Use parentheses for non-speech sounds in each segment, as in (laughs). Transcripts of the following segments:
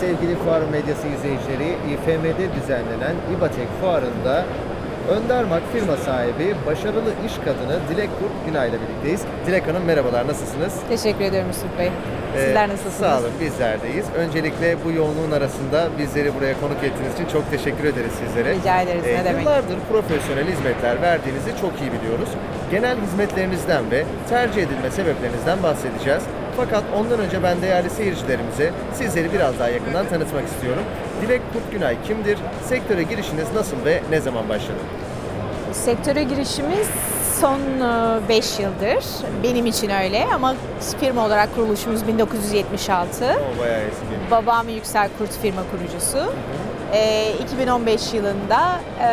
sevgili fuar medyası izleyicileri, İFM'de düzenlenen İBATEK fuarında Öndermak firma sahibi, başarılı iş kadını Dilek Kurt Günay ile birlikteyiz. Dilek Hanım merhabalar, nasılsınız? Teşekkür ediyorum Yusuf Bey. Sizler Ee, nasılsınız? Sağ olun, bizlerdeyiz. Öncelikle bu yoğunluğun arasında bizleri buraya konuk ettiğiniz için çok teşekkür ederiz sizlere. Rica ederiz, ne demek. Yıllardır profesyonel hizmetler verdiğinizi çok iyi biliyoruz. Genel hizmetlerinizden ve tercih edilme sebeplerinizden bahsedeceğiz. Fakat ondan önce ben değerli seyircilerimize sizleri biraz daha yakından tanıtmak istiyorum. Dilek Kurt Günay kimdir? Sektöre girişiniz nasıl ve ne zaman başladı? Sektöre girişimiz son 5 yıldır. Benim için öyle ama firma olarak kuruluşumuz 1976. O bayağı eski. Babam Yüksel Kurt firma kurucusu. Ee, 2015 yılında e,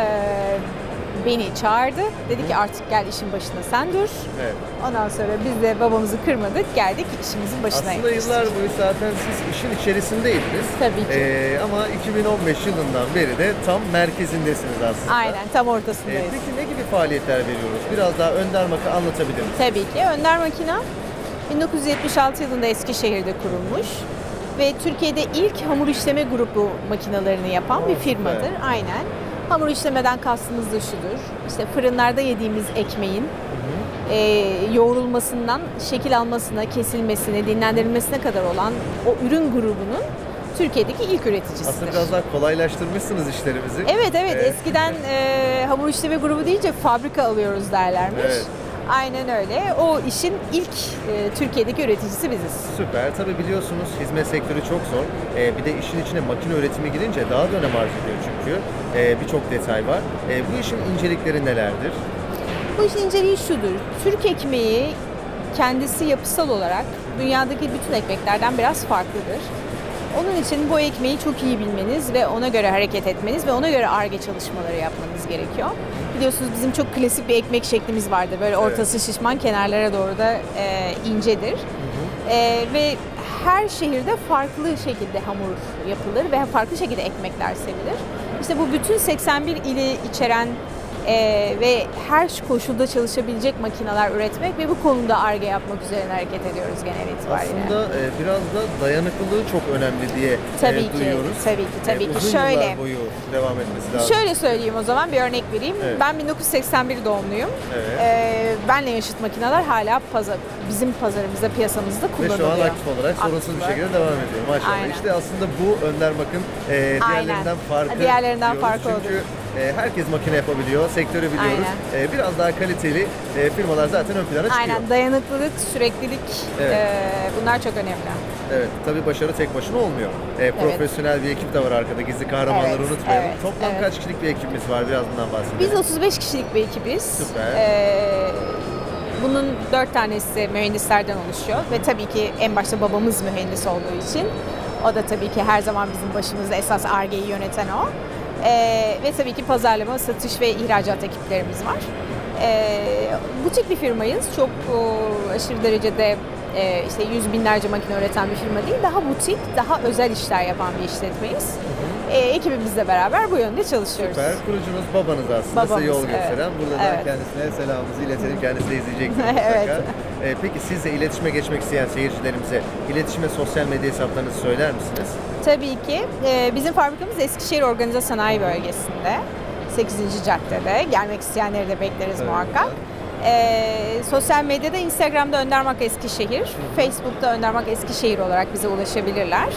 beni çağırdı. Dedi ki artık gel işin başına sen dur. Evet. Ondan sonra biz de babamızı kırmadık. Geldik işimizin başına Aslında yaklaştık. yıllar boyu zaten siz işin içerisindeydiniz. Tabii ki. Ee, ama 2015 yılından beri de tam merkezindesiniz aslında. Aynen tam Ee, ortasındayız. peki ne gibi faaliyetler veriyoruz? Biraz daha Önder Mak'ı anlatabilir misiniz? Tabii ki. Önder Makina 1976 yılında Eskişehir'de kurulmuş ve Türkiye'de ilk hamur işleme grubu makinalarını yapan bir Oo, firmadır. süper. Aynen. Hamur işlemeden kastımız da şudur. İşte fırınlarda yediğimiz ekmeğin e, yoğrulmasından şekil almasına, kesilmesine, dinlendirilmesine kadar olan o ürün grubunun Türkiye'deki ilk üreticisidir. Aslında biraz daha kolaylaştırmışsınız işlerimizi. Evet evet Ee, eskiden e, hamur işleme grubu deyince fabrika alıyoruz derlermiş. Evet. Aynen öyle. O işin ilk e, Türkiye'deki üreticisi biziz. Süper. Tabii biliyorsunuz hizmet sektörü çok zor. Ee, bir de işin içine makine üretimi girince daha da önem arz ediyor çünkü. Ee, Birçok detay var. Ee, bu işin incelikleri nelerdir? Bu işin inceliği şudur. Türk ekmeği kendisi yapısal olarak dünyadaki bütün ekmeklerden biraz farklıdır. Onun için bu ekmeği çok iyi bilmeniz ve ona göre hareket etmeniz ve ona göre ARGE çalışmaları yapmanız gerekiyor. Biliyorsunuz bizim çok klasik bir ekmek şeklimiz vardı. Böyle ortası şişman, kenarlara doğru da e, incedir. E, ve her şehirde farklı şekilde hamur yapılır ve farklı şekilde ekmekler sevilir. İşte bu bütün 81 ili içeren e, ve her koşulda çalışabilecek makineler üretmek ve bu konuda ARGE yapmak üzerine hareket ediyoruz genel itibariyle. Aslında e, biraz da dayanıklılığı çok önemli diye e, Tabii ki, duyuyoruz. tabii ki, tabii ki. uzun Şöyle. yıllar boyu devam etmesi lazım. Şöyle söyleyeyim o zaman bir örnek vereyim. Evet. Ben 1981 doğumluyum. Evet. Ee, benle yaşıt makineler hala pazar, bizim pazarımızda, piyasamızda Ve kullanılıyor. şu an aktif olarak sorunsuz bir şekilde devam ediyor. Maşallah. Aynen. İşte aslında bu Önder Bakın e, diğerlerinden farkı Diğerlerinden farkı Çünkü odur. E, herkes makine yapabiliyor, sektörü biliyoruz. E, biraz daha kaliteli e, firmalar zaten ön plana çıkıyor. Aynen dayanıklılık, süreklilik Evet. e, bunlar çok önemli. Evet, tabii başarı tek başına olmuyor. E, profesyonel bir ekip de var arkada, gizli kahramanları Evet, unutmayalım. evet, Toplam evet. kaç kişilik bir ekibimiz var? Biraz bundan bahsedelim. Biz 35 kişilik bir ekibiz. Süper. Ee, bunun 4 tanesi mühendislerden oluşuyor ve tabii ki en başta babamız mühendis olduğu için o da tabii ki her zaman bizim başımızda esas ARGE'yi yöneten o. Ee, ve tabii ki pazarlama, satış ve ihracat ekiplerimiz var. Ee, butik bir firmayız. Çok o, aşırı derecede e, işte yüz binlerce makine üreten bir firma değil. Daha butik, daha özel işler yapan bir işletmeyiz. Ee, ekibimizle beraber bu yönde çalışıyoruz. Süper. Kurucunuz babanız aslında size Babamız, yol evet. gösteren. Burada da Evet. kendisine selamımızı iletelim. Kendisi de izleyecektir (laughs) Evet. Ee, peki siz de iletişime geçmek isteyen seyircilerimize iletişime sosyal medya hesaplarınızı söyler misiniz? Tabii ki. Ee, bizim fabrikamız Eskişehir Organize Sanayi Bölgesi'nde. 8. caddede. Gelmek isteyenleri de bekleriz Tabii. muhakkak. Ee, sosyal medyada Instagram'da Öndermak Eskişehir, Facebook'ta Öndermak Eskişehir olarak bize ulaşabilirler.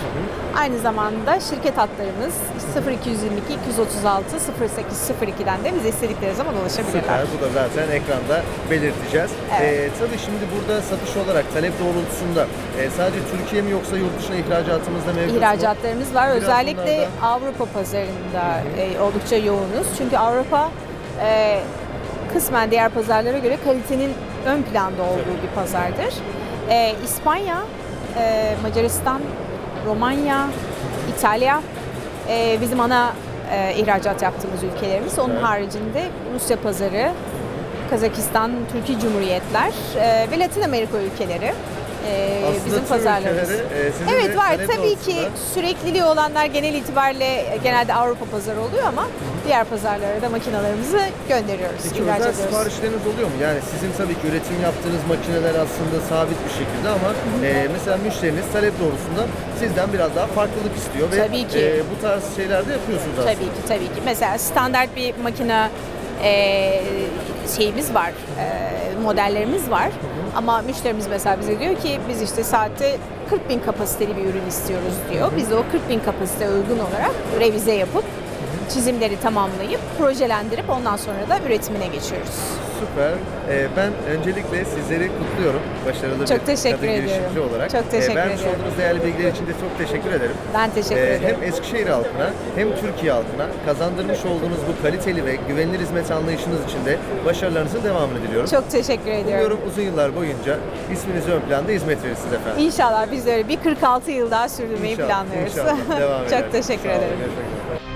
Aynı zamanda şirket hatlarımız 0222 236 0802'den de bize istedikleri zaman ulaşabilirler. Süper. Bu da zaten ekranda belirteceğiz. Evet. Ee, tabii şimdi burada satış olarak talep doğrultusunda e, sadece Türkiye mi yoksa yurt dışına ihracatımız da mevcut mu? İhracatlarımız var. Biraz Özellikle bunlardan- Avrupa pazarında e, oldukça yoğunuz. Çünkü Avrupa e, kısmen diğer pazarlara göre kalitenin ön planda olduğu bir pazardır. E, İspanya, e, Macaristan, Romanya, İtalya e, bizim ana e, ihracat yaptığımız ülkelerimiz. Onun Evet. haricinde Rusya pazarı, Kazakistan, Türkiye Cumhuriyetler e, ve Latin Amerika ülkeleri. E, Aslında bizim pazarlarımız. e, sizin Evet var tabii ki sürekliliği olanlar genel itibariyle e, genelde Avrupa pazarı oluyor ama diğer pazarlara da makinalarımızı gönderiyoruz, Peki ihraç özel ediyoruz. siparişleriniz oluyor mu? Yani sizin tabii ki üretim yaptığınız makineler aslında sabit bir şekilde ama e, mesela müşteriniz talep doğrusunda sizden biraz daha farklılık istiyor ve Tabii ki. e, bu tarz şeyler de yapıyorsunuz aslında. Tabii ki tabii ki. Mesela standart bir makine e, şeyimiz var, e, modellerimiz var. Ama müşterimiz mesela bize diyor ki biz işte saatte 40 bin kapasiteli bir ürün istiyoruz diyor. Biz de o 40 bin kapasite uygun olarak revize yapıp çizimleri tamamlayıp projelendirip ondan sonra da üretimine geçiyoruz. Süper. E, ben öncelikle sizleri kutluyorum. Başarılı Çok bir teşekkür kadın ediyorum. girişimci olarak. Çok teşekkür vermiş ediyorum. olduğunuz değerli bilgiler için de çok teşekkür ederim. Ben teşekkür Ee, ederim. hem Eskişehir halkına hem Türkiye halkına kazandırmış olduğunuz bu kaliteli ve güvenilir hizmet anlayışınız için de başarılarınızın devamını diliyorum. Çok teşekkür ediyorum. Umuyorum uzun yıllar boyunca isminiz ön planda hizmet verirsiniz efendim. İnşallah biz de öyle bir 46 yıl daha sürdürmeyi İnşallah, planlıyoruz. inşallah. Devam (laughs) Çok eder. teşekkür ederim. görüşmek üzere.